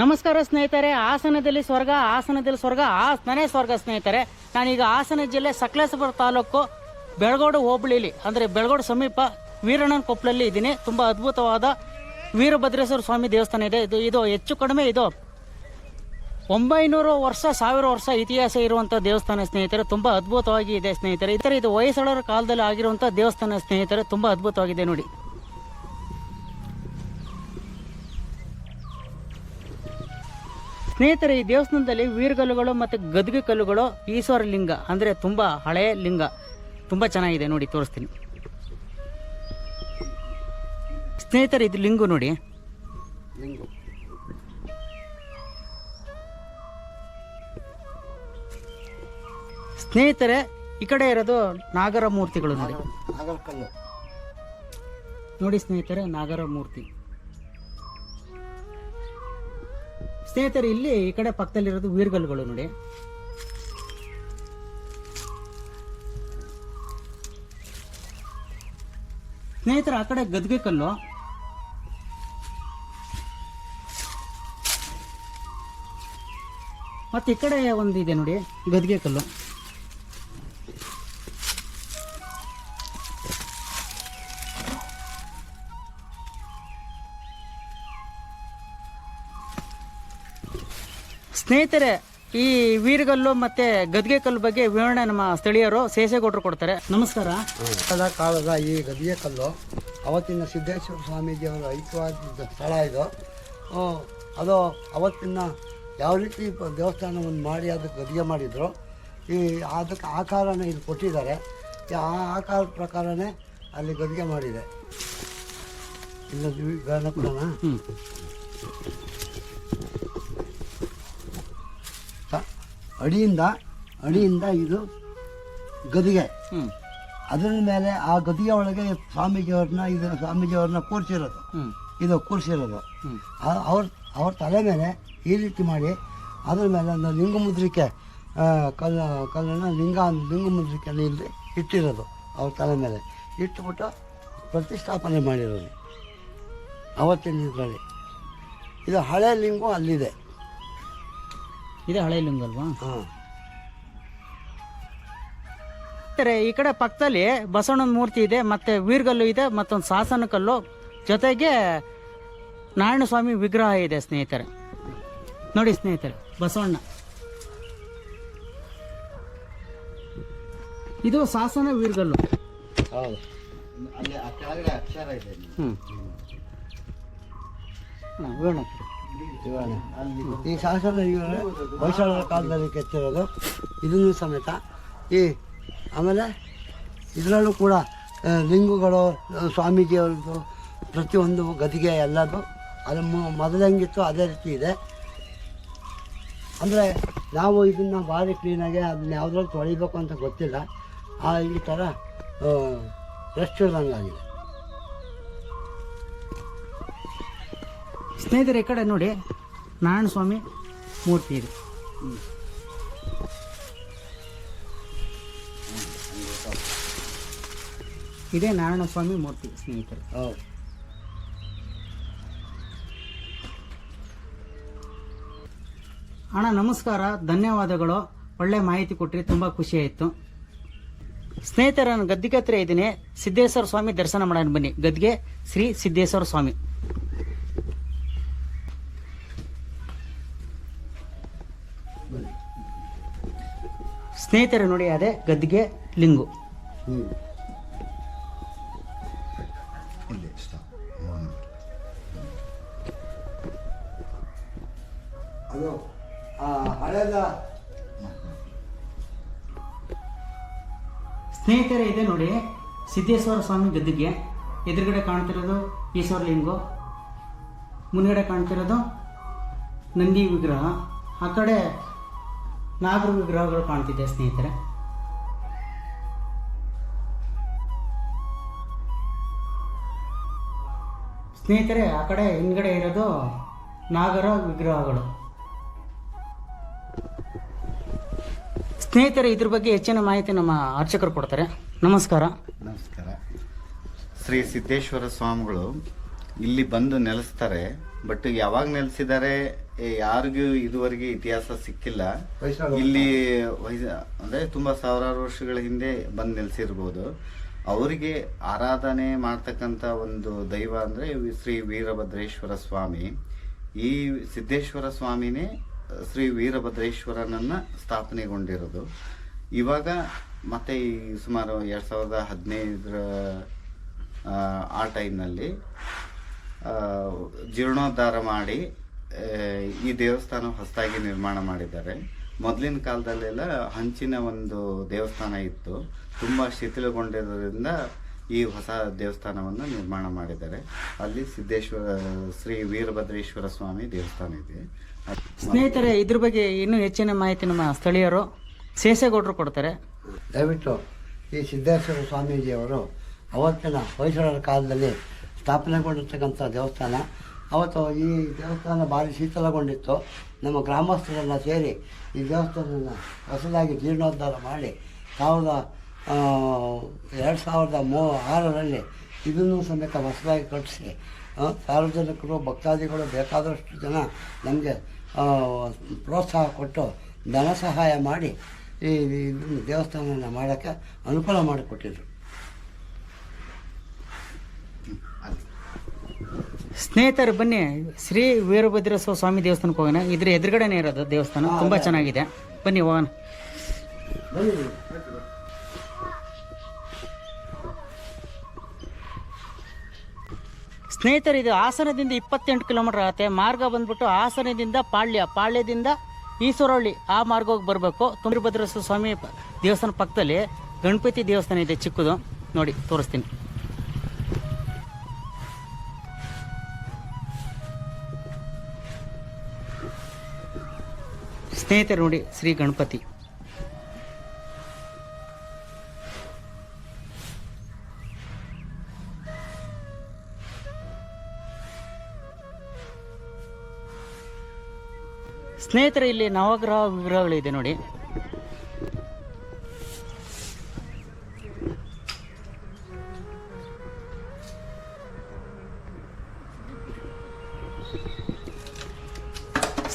ನಮಸ್ಕಾರ ಸ್ನೇಹಿತರೆ, ಹಾಸನದಲ್ಲಿ ಸ್ವರ್ಗ ಹಾಸನದಲ್ಲಿ ಸ್ವರ್ಗ, ಹಾಸನನೇ ಸ್ವರ್ಗ ಸ್ನೇಹಿತರೆ. ನಾನೀಗ ಹಾಸನ ಜಿಲ್ಲೆ ಸಕಲೇಶಪುರ ತಾಲೂಕು ಬೆಳಗೋಡು ಹೋಬಳಿಲಿ, ಅಂದರೆ ಬೆಳಗೋಡು ಸಮೀಪ ವೀರಣ್ಣನ ಕೊಪ್ಪಲಲ್ಲಿ ಇದ್ದೀನಿ. ತುಂಬ ಅದ್ಭುತವಾದ ವೀರಭದ್ರೇಶ್ವರ ಸ್ವಾಮಿ ದೇವಸ್ಥಾನ ಇದೆ. ಇದು ಇದು ಹೆಚ್ಚು ಕಡಿಮೆ ಇದು ಒಂಬೈನೂರು ವರ್ಷ, ಸಾವಿರ ವರ್ಷ ಇತಿಹಾಸ ಇರುವಂಥ ದೇವಸ್ಥಾನ ಸ್ನೇಹಿತರೆ. ತುಂಬ ಅದ್ಭುತವಾಗಿ ಇದೆ ಸ್ನೇಹಿತರೆ. ಈ ಇದು ಹೊಯ್ಸಳರ ಕಾಲದಲ್ಲಿ ಆಗಿರುವಂಥ ದೇವಸ್ಥಾನ ಸ್ನೇಹಿತರೆ. ತುಂಬ ಅದ್ಭುತವಾಗಿದೆ ನೋಡಿ. ಸ್ನೇಹಿತರೆ ಈ ದೇವಸ್ಥಾನದಲ್ಲಿ ವೀರಗಲ್ಲುಗಳು ಮತ್ತು ಗದ್ಗೆ ಕಲ್ಲುಗಳು ಈಶ್ವರ ಲಿಂಗ ಅಂದರೆ ತುಂಬ ಹಳೆಯ ಲಿಂಗ. ತುಂಬ ಚೆನ್ನಾಗಿದೆ ನೋಡಿ ತೋರಿಸ್ತೀನಿ. ಸ್ನೇಹಿತರೆ ಇದು ಲಿಂಗು ನೋಡಿ. ಸ್ನೇಹಿತರೆ ಈ ಕಡೆ ಇರೋದು ನಾಗರ ಮೂರ್ತಿಗಳು ನೋಡಿ ನೋಡಿ ಸ್ನೇಹಿತರೆ ನಾಗರ ಮೂರ್ತಿ ಸ್ನೇಹಿತರೆ, ಇಲ್ಲಿ ಈ ಕಡೆ ಪಕ್ಕದಲ್ಲಿರೋದು ವೀರ್ಗಲ್ಗಳು ನೋಡಿ. ಸ್ನೇಹಿತರೆ, ಆ ಕಡೆ ಗದ್ಗೆ ಕಲ್ಲು. ಮತ್ತೆ ಈ ಕಡೆ ಒಂದು ಇದೆ ನೋಡಿ, ಗದ್ಗೆ ಕಲ್ಲು. ಸ್ನೇಹಿತರೆ ಈ ವೀರಗಲ್ಲು ಮತ್ತೆ ಗದ್ಗೆ ಕಲ್ಲು ಬಗ್ಗೆ ವಿವರಣೆ ನಮ್ಮ ಸ್ಥಳೀಯರು ಶೇಷಗೌಡರು ಕೊಡ್ತಾರೆ. ನಮಸ್ಕಾರ. ಕದ ಕಾಲದ ಈ ಗದಿಗೆ ಕಲ್ಲು ಅವತ್ತಿನ ಸಿದ್ದೇಶ್ವರ ಸ್ವಾಮೀಜಿಯವರ ಐಕ್ಯವಾದ ಸ್ಥಳ ಇದು. ಆ, ಅದು ಅವತ್ತಿನ ಯಾವ ರೀತಿ ಪ- ದೇವಸ್ಥಾನವನ್ನು ಮಾಡಿ ಅದಕ್ಕೆ ಗದಿಗೆ ಮಾಡಿದ್ರು. ಈ ಅದಕ್ಕೆ ಆಕಾರನ ಇಲ್ಲಿ ಕೊಟ್ಟಿದ್ದಾರೆ. ಈ ಆ ಆಕಾರದ ಪ್ರಕಾರನೇ ಅಲ್ಲಿ ಗದಿಗೆ ಮಾಡಿದೆ. ಇಲ್ಲ ಗಣಪನ ಅಡಿಯಿಂದ ಅಡಿಯಿಂದ ಇದು ಗದಿಗೆ. ಅದರ ಮೇಲೆ ಆ ಗದಿಗೆ ಒಳಗೆ ಸ್ವಾಮೀಜಿಯವ್ರನ್ನ ಇದನ್ನ ಸ್ವಾಮೀಜಿಯವ್ರನ್ನ ಕೂರಿಸಿರೋದು. ಇದು ಕೂರಿಸಿರೋದು. ಅವ್ರ ಅವ್ರ ತಲೆ ಮೇಲೆ ಈ ರೀತಿ ಮಾಡಿ ಅದ್ರ ಮೇಲೆ ಒಂದು ಲಿಂಗ ಮುದ್ರಿಕೆ ಕಲ್ಲ ಕಲ್ಲು ಕಲ್ಲನ್ನು ಲಿಂಗ ಲಿಂಗ ಮುದ್ರಿಕೆಯನ್ನು ಇಲ್ಲಿ ಇಟ್ಟಿರೋದು ಅವ್ರ ತಲೆ ಮೇಲೆ. ಇಟ್ಟುಬಿಟ್ಟು ಪ್ರತಿಷ್ಠಾಪನೆ ಮಾಡಿರೋದು. ಅವತ್ತಿನ ಇದರಲ್ಲಿ ಇದು ಹಳೆ ಲಿಂಗು ಅಲ್ಲಿದೆ. ಇದೆ ಹಳೆ ಲಿಂಗ ಅಲ್ವಾ ಹಾಂ ಈ ಕಡೆ ಪಕ್ಕದಲ್ಲಿ ಬಸವಣ್ಣನ ಮೂರ್ತಿ ಇದೆ ಮತ್ತೆ ವೀರಗಲ್ಲು ಇದೆ ಮತ್ತೊಂದು ಶಾಸನ ಕಲ್ಲು ಜೊತೆಗೆ ನಾರಾಯಣ ಸ್ವಾಮಿ ವಿಗ್ರಹ ಇದೆ ಸ್ನೇಹಿತರೆ. ನೋಡಿ ಸ್ನೇಹಿತರೆ ಬಸವಣ್ಣ. ಇದು ಶಾಸನ ವೀರಗಲ್ಲು. ಹೌದು. ಅಲ್ಲಿ ಕೊಡಿ. ಈ ಶಾಸನ ಇವರು ಹೊಯ್ಸಳರ ಕಾಲದಲ್ಲಿ ಕೆತ್ತಿರೋದು ಇದನ್ನು ಸಮೇತ. ಈ ಆಮೇಲೆ ಇದರಲ್ಲೂ ಕೂಡ ಲಿಂಗುಗಳು ಸ್ವಾಮೀಜಿಯವ್ರದ್ದು ಪ್ರತಿಯೊಂದು ಗದಿಗೆ ಎಲ್ಲದು ಅದು ಮು- ಮೊದಲು ಹೆಂಗಿತ್ತು ಅದೇ ರೀತಿ ಇದೆ. ಅಂದರೆ ನಾವು ಇದನ್ನು ಭಾರಿ ಕ್ಲೀನಾಗಿ ಅದನ್ನ ಯಾವುದ್ರಲ್ಲಿ ತೊಳಿಬೇಕು ಅಂತ ಗೊತ್ತಿಲ್ಲ. ಆ, ಈ ಥರ ರೆಸ್ಟ್ ಇರೋಂಗಾಗಿದೆ. ಸ್ನೇಹಿತರೆ ಈ ಕಡೆ ನೋಡಿ. ನಾರಾಯಣ ಸ್ವಾಮಿ ಮೂರ್ತಿ ಇದೆ. ಇದೇ ನಾರಾಯಣ ಸ್ವಾಮಿ ಮೂರ್ತಿ ಸ್ನೇಹಿತರೆ. ಹೌದು. ಅಣ್ಣ ನಮಸ್ಕಾರ. ಧನ್ಯವಾದಗಳು. ಒಳ್ಳೆ ಮಾಹಿತಿ ಕೊಟ್ರಿ ತುಂಬಾ ಖುಷಿ ಆಯಿತು. ಸ್ನೇಹಿತರ ನಾನು ಗದ್ದಿಗೆ ಹತ್ರ ಇದ್ದೀನಿ. ಸಿದ್ದೇಶ್ವರ ಸ್ವಾಮಿ ದರ್ಶನ ಮಾಡೋಣ ಬನ್ನಿ. ಗದ್ಗೆ ಶ್ರೀ ಸಿದ್ದೇಶ್ವರ ಸ್ವಾಮಿ. ಸ್ನೇಹಿತರೆ ನೋಡಿ ಅದೇ ಗದ್ದಿಗೆ ಲಿಂಗು. ಅದು ಆ ಹಳೆದ. ಸ್ನೇಹಿತರೆ ಇದೆ ನೋಡಿ ಸಿದ್ದೇಶ್ವರ ಸ್ವಾಮಿ ಗದ್ದಿಗೆ. ಎದುರುಗಡೆ ಕಾಣ್ತಿರೋದು ಈಶ್ವರ ಲಿಂಗು. ಮುಂದ್ಗಡೆ ಕಾಣ್ತಿರೋದು ನಂದಿ ವಿಗ್ರಹ. ಆ ಕಡೆ ನಾಗರ ವಿಗ್ರಹಗಳು ಕಾಣ್ತಿದೆ, ಸ್ನೇಹಿತರೆ. ಸ್ನೇಹಿತರೆ, ಆ ಕಡೆ ಹಿಂದ್ಗಡೆ ಇರೋದು ನಾಗರ ವಿಗ್ರಹಗಳು. ಸ್ನೇಹಿತರೆ, ಇದ್ರ ಬಗ್ಗೆ ಹೆಚ್ಚಿನ ಮಾಹಿತಿ ನಮ್ಮ ಅರ್ಚಕರು ಕೊಡ್ತಾರೆ. ನಮಸ್ಕಾರ. ನಮಸ್ಕಾರ. ಶ್ರೀ ಸಿದ್ದೇಶ್ವರ ಸ್ವಾಮಿಗಳು ಇಲ್ಲಿ ಬಂದು ನೆಲೆಸ್ತಾರೆ, ಬಟ್ ಯಾವಾಗ ನೆಲೆಸಿದ್ದಾರೆ ಯಾರಿಗೂ ಇದುವರೆಗೆ ಇತಿಹಾಸ ಸಿಕ್ಕಿಲ್ಲ. ಇಲ್ಲಿ ಅಂದ್ರೆ ತುಂಬಾ ಸಾವಿರಾರು ವರ್ಷಗಳ ಹಿಂದೆ ಬಂದು ನೆಲೆಸಿರ್ಬೋದು. ಅವರಿಗೆ ಆರಾಧನೆ ಮಾಡ್ತಕ್ಕಂಥ ಒಂದು ದೈವ ಅಂದ್ರೆ ಶ್ರೀ ವೀರಭದ್ರೇಶ್ವರ ಸ್ವಾಮಿ. ಈ ಸಿದ್ದೇಶ್ವರ ಸ್ವಾಮಿನೇ ಶ್ರೀ ವೀರಭದ್ರೇಶ್ವರನನ್ನ ಸ್ಥಾಪನೆಗೊಂಡಿರೋದು. ಇವಾಗ ಮತ್ತೆ ಈ ಸುಮಾರು ಎರಡ್ ಸಾವಿರದ ಹದಿನೈದರ ಆ ಟೈಮ್ನಲ್ಲಿ ಆ, ಜೀರ್ಣೋದ್ಧಾರ ಮಾಡಿ ಈ ದೇವಸ್ಥಾನ ಹೊಸದಾಗಿ ನಿರ್ಮಾಣ ಮಾಡಿದ್ದಾರೆ. ಮೊದಲಿನ ಕಾಲದಲ್ಲೆಲ್ಲ ಹಂಚಿನ ಒಂದು ದೇವಸ್ಥಾನ ಇತ್ತು. ತುಂಬ ಶಿಥಿಲಗೊಂಡಿರೋದ್ರಿಂದ ಈ ಹೊಸ ದೇವಸ್ಥಾನವನ್ನು ನಿರ್ಮಾಣ ಮಾಡಿದ್ದಾರೆ. ಅಲ್ಲಿ ಸಿದ್ದೇಶ್ವರ ಶ್ರೀ ವೀರಭದ್ರೇಶ್ವರ ಸ್ವಾಮಿ ದೇವಸ್ಥಾನ ಇದೆ. ಸ್ನೇಹಿತರೆ ಇದ್ರ ಬಗ್ಗೆ ಇನ್ನೂ ಹೆಚ್ಚಿನ ಮಾಹಿತಿ ನಮ್ಮ ಸ್ಥಳೀಯರು ಶೇಷಗೌಡರು ಕೊಡ್ತಾರೆ. ದಯವಿಟ್ಟು ಈ ಸಿದ್ದೇಶ್ವರ ಸ್ವಾಮೀಜಿಯವರು ಅವತ್ತಿನ ಹೊಯ್ಸಳರ ಕಾಲದಲ್ಲಿ ಸ್ಥಾಪನೆಗೊಂಡಿರ್ತಕ್ಕಂಥ ದೇವಸ್ಥಾನ ಅವತ್ತು ಈ ದೇವಸ್ಥಾನ ಭಾರಿ ಶೀತಲಗೊಂಡಿತ್ತು. ನಮ್ಮ ಗ್ರಾಮಸ್ಥರೆಲ್ಲ ಸೇರಿ ಈ ದೇವಸ್ಥಾನನ ಹೊಸದಾಗಿ ಜೀರ್ಣೋದ್ಧಾರ ಮಾಡಿ ಸಾವಿರದ ಎರಡು ಸಾವಿರದ ಮೂ, ಆರರಲ್ಲಿ ಇದನ್ನು ಸಮೇತ ಹೊಸದಾಗಿ ಕಟ್ಟಿಸಿ ಸಾರ್ವಜನಿಕರು, ಭಕ್ತಾದಿಗಳು ಬೇಕಾದಷ್ಟು ಜನ ನಮಗೆ ಪ್ರೋತ್ಸಾಹ ಕೊಟ್ಟು ಧನ ಸಹಾಯ ಮಾಡಿ ಈ ದೇವಸ್ಥಾನನ ಮಾಡೋಕ್ಕೆ ಅನುಕೂಲ ಮಾಡಿಕೊಟ್ಟಿದ್ರು. ಸ್ನೇಹಿತರು ಬನ್ನಿ. ಶ್ರೀ ವೀರಭದ್ರೇಶ್ವರ ಸ್ವಾಮಿ ದೇವಸ್ಥಾನಕ್ಕೆ ಹೋಗೋಣ. ಇದ್ರ ಎದುರುಗಡೆನೇ ಇರೋದು ದೇವಸ್ಥಾನ. ತುಂಬ ಚೆನ್ನಾಗಿದೆ. ಬನ್ನಿ ಹೋಗೋಣ. ಸ್ನೇಹಿತರು ಇದು ಹಾಸನದಿಂದ ಇಪ್ಪತ್ತೆಂಟು ಕಿಲೋಮೀಟರ್ ಆಗುತ್ತೆ. ಮಾರ್ಗ ಬಂದ್ಬಿಟ್ಟು ಹಾಸನದಿಂದ ಪಾಳ್ಯ ಪಾಳ್ಯದಿಂದ ಈಶ್ವರಹಳ್ಳಿ ಆ ಮಾರ್ಗವಾಗಿ ಬರಬೇಕು. ತುಂಬಿಭದ್ರೇಶ್ವರ ಸ್ವಾಮಿ ದೇವಸ್ಥಾನ ಪಕ್ಕದಲ್ಲಿ ಗಣಪತಿ ದೇವಸ್ಥಾನ ಇದೆ ಚಿಕ್ಕದು. ನೋಡಿ ತೋರಿಸ್ತೀನಿ. ಸ್ನೇಹಿತರು ನೋಡಿ ಶ್ರೀ ಗಣಪತಿ. ಸ್ನೇಹಿತರೆ ಇಲ್ಲಿ ನವಗ್ರಹ ವಿಗ್ರಹಗಳಿದೆ ನೋಡಿ.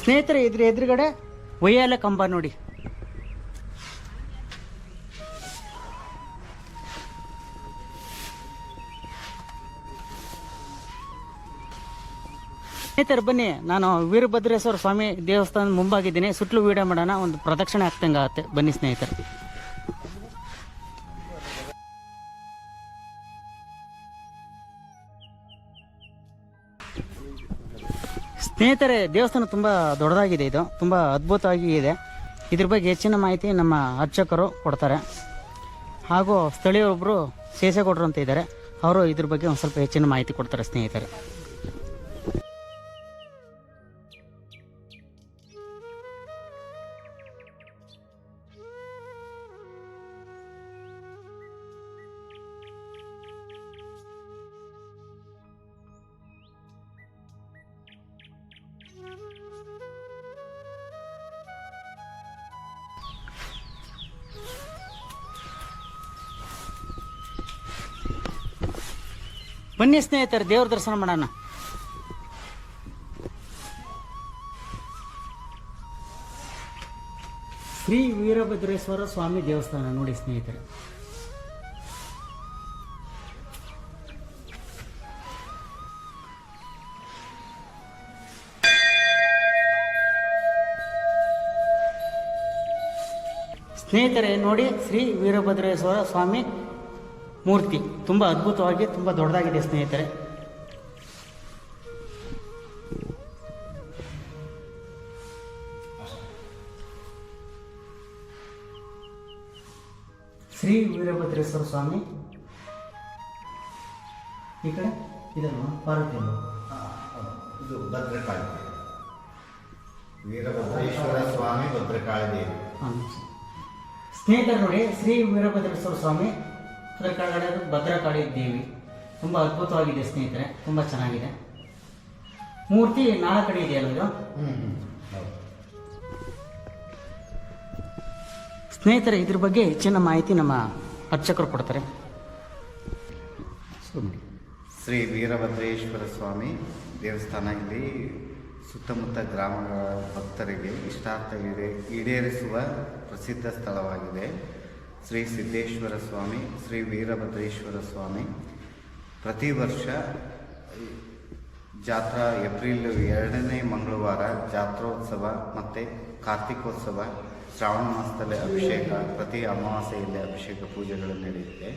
ಸ್ನೇಹಿತರೆ ಇದ್ರ ಎದುರುಗಡೆ ಒಯ್ಯಾಲೆ ಕಂಬ ನೋಡಿ. ಸ್ನೇಹಿತರೆ, ಬನ್ನಿ. ನಾನು ವೀರಭದ್ರೇಶ್ವರ ಸ್ವಾಮಿ ದೇವಸ್ಥಾನದ ಮುಂಭಾಗಿದ್ದೀನಿ. ಸುತ್ತಲೂ ವೀಡಿಯೋ ಮಾಡೋಣ. ಒಂದು ಪ್ರದಕ್ಷಿಣೆ ಆಗ್ತಂಗೆ ಆಗುತ್ತೆ ಬನ್ನಿ ಸ್ನೇಹಿತರೆ. ಸ್ನೇಹಿತರೆ, ದೇವಸ್ಥಾನ ತುಂಬ ದೊಡ್ಡದಾಗಿದೆ ಇದು. ತುಂಬ ಅದ್ಭುತವಾಗಿ ಇದೆ. ಇದ್ರ ಬಗ್ಗೆ ಹೆಚ್ಚಿನ ಮಾಹಿತಿ ನಮ್ಮ ಅರ್ಚಕರು ಕೊಡ್ತಾರೆ. ಹಾಗೂ ಸ್ಥಳೀಯ ಒಬ್ಬರು ಸೇಸೆಗೌಡರು ಅಂತ ಇದ್ದಾರೆ. ಅವರು ಇದ್ರ ಬಗ್ಗೆ ಒಂದು ಸ್ವಲ್ಪ ಹೆಚ್ಚಿನ ಮಾಹಿತಿ ಕೊಡ್ತಾರೆ ಸ್ನೇಹಿತರೆ. ಬನ್ನಿ ಸ್ನೇಹಿತರೆ, ದೇವ್ರ ದರ್ಶನ ಮಾಡೋಣ. ಶ್ರೀ ವೀರಭದ್ರೇಶ್ವರ ಸ್ವಾಮಿ ದೇವಸ್ಥಾನ ನೋಡಿ ಸ್ನೇಹಿತರೆ. ಸ್ನೇಹಿತರೆ, ನೋಡಿ ಶ್ರೀ ವೀರಭದ್ರೇಶ್ವರ ಸ್ವಾಮಿ ಮೂರ್ತಿ. ತುಂಬ ಅದ್ಭುತವಾಗಿ ತುಂಬ ದೊಡ್ಡದಾಗಿದೆ ಸ್ನೇಹಿತರೆ. ಶ್ರೀ ವೀರಭದ್ರೇಶ್ವರ ಸ್ವಾಮಿ. ಈ ಕಡೆ ಇದನ್ನು ಪಾರ್ವತಿ ಇದು ಭದ್ರಕಾಳಿ ವೀರಭದ್ರೇಶ್ವರ ಸ್ವಾಮಿ ಭದ್ರಕಾಳಿ ದೇವಿ ಸ್ನೇಹಿತರು ನೋಡಿ ಶ್ರೀ ವೀರಭದ್ರೇಶ್ವರ ಸ್ವಾಮಿ. ಅದರ ಕೆಳಗಡೆ ಅದು ಭದ್ರಕಾಳಿ ದೇವಿ ತುಂಬ ಅದ್ಭುತವಾಗಿದೆ ಸ್ನೇಹಿತರೆ ತುಂಬ ಚೆನ್ನಾಗಿದೆ. ಮೂರ್ತಿ ನಾಳೆ ಕಡೆ ಇದೆಯಲ್ಲ ಇದು. ಸ್ನೇಹಿತರೆ ಇದ್ರ ಬಗ್ಗೆ ಹೆಚ್ಚಿನ ಮಾಹಿತಿ ನಮ್ಮ ಅರ್ಚಕರು ಕೊಡ್ತಾರೆ. ಶ್ರೀ ವೀರಭದ್ರೇಶ್ವರ ಸ್ವಾಮಿ ದೇವಸ್ಥಾನ ಇಲ್ಲಿ ಸುತ್ತಮುತ್ತ ಗ್ರಾಮಗಳ ಭಕ್ತರಿಗೆ ಇಷ್ಟಾರ್ಥ ಈಡೇ ಈಡೇರಿಸುವ ಪ್ರಸಿದ್ಧ ಸ್ಥಳವಾಗಿದೆ. ಶ್ರೀ ಸಿದ್ದೇಶ್ವರ ಸ್ವಾಮಿ, ಶ್ರೀ ವೀರಭದ್ರೇಶ್ವರ ಸ್ವಾಮಿ. ಪ್ರತಿ ವರ್ಷ ಜಾತ್ರಾ ಏಪ್ರಿಲ್ ಎರಡನೇ ಮಂಗಳವಾರ ಜಾತ್ರೋತ್ಸವ ಮತ್ತು ಕಾರ್ತಿಕೋತ್ಸವ, ಶ್ರಾವಣ ಮಾಸದಲ್ಲಿ ಅಭಿಷೇಕ, ಪ್ರತಿ ಅಮಾವಾಸ್ಯೆಯಲ್ಲಿ ಅಭಿಷೇಕ ಪೂಜೆಗಳು ನಡೆಯುತ್ತೆ.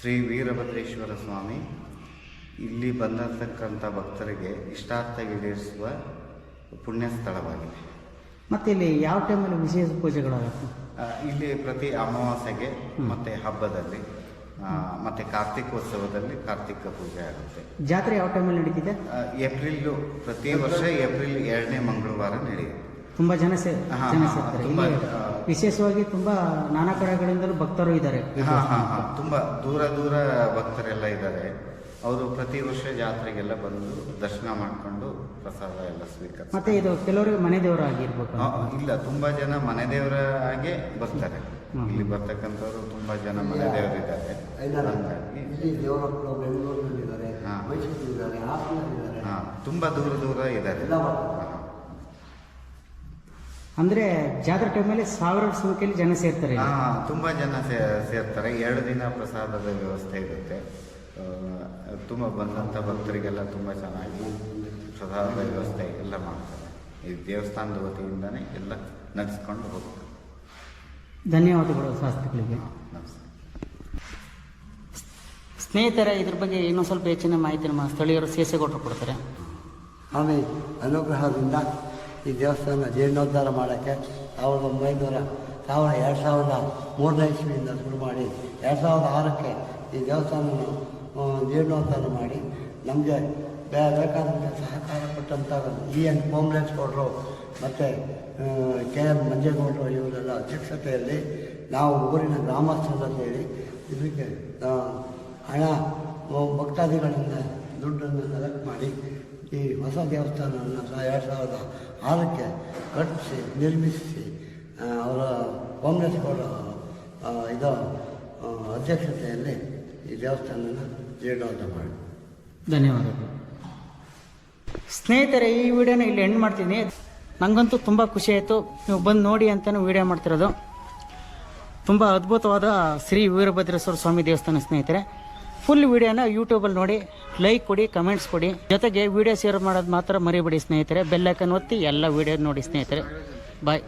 ಶ್ರೀ ವೀರಭದ್ರೇಶ್ವರ ಸ್ವಾಮಿ, ಇಲ್ಲಿ ಬಂದಿರತಕ್ಕಂಥ ಭಕ್ತರಿಗೆ ಇಷ್ಟಾರ್ಥ ಈಡೇರಿಸುವ ಪುಣ್ಯ ಸ್ಥಳವಾಗಿದೆ ಮತ್ತೆ ಇಲ್ಲಿ ಯಾವ ಟೈಮಲ್ಲಿ ವಿಶೇಷ ಪೂಜೆಗಳಾಗುತ್ತೆ? ಇಲ್ಲಿ ಪ್ರತಿ ಅಮಾವಾಸ್ಯೆಗೆ ಮತ್ತೆ ಹಬ್ಬದಲ್ಲಿ ಮತ್ತೆ ಕಾರ್ತಿಕೋತ್ಸವದಲ್ಲಿ ಕಾರ್ತಿಕ ಪೂಜೆ ಆಗುತ್ತೆ. ಜಾತ್ರೆ ಯಾವ ಟೈಮಲ್ಲಿ ನಡೀತಿದೆ? ಏಪ್ರಿಲ್ ಪ್ರತಿ ವರ್ಷ ಏಪ್ರಿಲ್ ಎರಡನೇ ಮಂಗಳವಾರ ನಡೆಯುತ್ತೆ. ತುಂಬಾ ಜನ ಸೇ ಜನ ಸೇರ್ತಾರೆ. ವಿಶೇಷವಾಗಿ ತುಂಬಾ ನಾನಾ ಕಡೆಗಳಿಂದಲೂ ಭಕ್ತರು ಇದ್ದಾರೆ. ತುಂಬಾ ದೂರ ದೂರ ಭಕ್ತರೆಲ್ಲ ಇದ್ದಾರೆ. ಅವರು ಪ್ರತಿ ವರ್ಷ ಜಾತ್ರೆಗೆಲ್ಲ ಬಂದು ದರ್ಶನ ಮಾಡಿಕೊಂಡು ಪ್ರಸಾದ ಎಲ್ಲ ಸ್ವೀಕರಿಸ ಮತ್ತೆ ಇದು ಕೆಲವರಿಗೆ ಮನೆ ದೇವರು ಆಗಿರ್ಬೇಕು ಇಲ್ಲ ತುಂಬ ಜನ ಮನೆ ದೇವರ ಹಾಗೆ ಬರ್ತಾರೆ. ಇಲ್ಲಿ ಬರ್ತಕ್ಕಂಥವ್ರು ತುಂಬ ಜನ ಮನೆ ದೇವರಿದ್ದಾರೆ. ಇದ್ದಾರೆ. ಹಾ. ತುಂಬ ದೂರ ದೂರ ಇದ್ದಾರೆ. ಅಂದ್ರೆ ಜಾತ್ರೆ ಟೈಮಲ್ಲಿ ಸಾವಿರಾರು ಸಂಖ್ಯೆಯಲ್ಲಿ ಜನ ಸೇರ್ತಾರೆ ತುಂಬಾ ಹಾ ತುಂಬ ಜನ ಸೇ ಸೇರ್ತಾರೆ. ಎರಡು ದಿನ ಪ್ರಸಾದದ ವ್ಯವಸ್ಥೆ ಇರುತ್ತೆ. ತುಂಬ ಬಂದಂಥ ಭಕ್ತರಿಗೆಲ್ಲ ತುಂಬ ಚೆನ್ನಾಗಿ ಪ್ರಸಾದ ವ್ಯವಸ್ಥೆ ಎಲ್ಲ ಮಾಡ್ತಾರೆ. ಈ ದೇವಸ್ಥಾನದ ವತಿಯಿಂದನೇ ಎಲ್ಲ ನಡೆಸ್ಕೊಂಡು ಹೋಗ್ತಾರೆ. ಧನ್ಯವಾದಗಳು ಶಾಸ್ತ್ರಿಗಳಿಗೆ. ನಮಸ್ತೆ. ಸ್ನೇಹಿತರೆ ಇದ್ರ ಬಗ್ಗೆ ಇನ್ನೂ ಸ್ವಲ್ಪ ಹೆಚ್ಚಿನ ಮಾಹಿತಿ ನಮ್ಮ ಸ್ಥಳೀಯರು ಸೇಸೆಗೌಡರು ಕೊಡ್ತಾರೆ. ಆಮೇಲೆ ಅನುಗ್ರಹದಿಂದ ಈ ದೇವಸ್ಥಾನ ಜೀರ್ಣೋದ್ಧಾರ ಮಾಡೋಕ್ಕೆ ಸಾವಿರದ ಒಂಬೈನೂರ ಸಾವಿರ ಎರಡು ಸಾವಿರದ ಮೂರನೇ ಇಸ್ವಿಯಿಂದ ಶುರು ಮಾಡಿ ಎರಡು ಸಾವಿರದ ಆರಕ್ಕೆ ಈ ದೇವಸ್ಥಾನವನ್ನು ಜೀರ್ಣೋದ್ಧಾರ ಮಾಡಿ ನಮಗೆ ಬೇಕಾದಂಥ ಸಹಕಾರ ಕೊಟ್ಟಂಥ ಇ ಎನ್ ಕೋಮ್ಲೆನ್ಸ್ ಕೊಡ್ರು ಮತ್ತು ಕೆ ಎಂ ಮಂಜೇಗೌಡರು ಇವರೆಲ್ಲ ಅಧ್ಯಕ್ಷತೆಯಲ್ಲಿ ನಾವು ಊರಿನ ಗ್ರಾಮಸ್ಥರ ಹೇಳಿ ಇದಕ್ಕೆ ಹಣ ಭಕ್ತಾದಿಗಳಿಂದ ದುಡ್ಡನ್ನು ಸೆಲೆಕ್ಟ್ ಮಾಡಿ ಈ ಹೊಸ ದೇವಸ್ಥಾನವನ್ನು ಎರಡು ಸಾವಿರದ ಆರಕ್ಕೆ ಕಟ್ಟಿಸಿ ನಿರ್ಮಿಸಿ ಅವರ ಕಾಂಗ್ರೆಸ್ ಗೌಡ ಇದು ಅಧ್ಯಕ್ಷತೆಯಲ್ಲಿ ಈ ದೇವಸ್ಥಾನನ ಜೀರ್ಣೋದ್ಧಾರ ಮಾಡಿ. ಧನ್ಯವಾದಗಳು. ಸ್ನೇಹಿತರೆ, ಈ ವಿಡಿಯೋನ ಇಲ್ಲಿ ಎಂಡ್ ಮಾಡ್ತೀನಿ. ನನಗಂತೂ ತುಂಬ ಖುಷಿ ಆಯಿತು. ನೀವು ಬಂದು ನೋಡಿ ಅಂತಲೂ ವಿಡಿಯೋ ಮಾಡ್ತಿರೋದು. ತುಂಬ ಅದ್ಭುತವಾದ ಶ್ರೀ ವೀರಭದ್ರೇಶ್ವರ ಸ್ವಾಮಿ ದೇವಸ್ಥಾನ ಸ್ನೇಹಿತರೆ. ಫುಲ್ ವಿಡಿಯೋನ ಯೂಟ್ಯೂಬಲ್ಲಿ ನೋಡಿ. ಲೈಕ್ ಕೊಡಿ ಕಮೆಂಟ್ಸ್ ಕೊಡಿ. ಜೊತೆಗೆ ವಿಡಿಯೋ ಶೇರ್ ಮಾಡೋದು ಮಾತ್ರ ಮರಿಬೇಡಿ ಸ್ನೇಹಿತರೆ. ಬೆಲ್ಲೈಕನ್ ಒತ್ತಿ ಎಲ್ಲ ವಿಡಿಯೋ ನೋಡಿ ಸ್ನೇಹಿತರೆ. ಬಾಯ್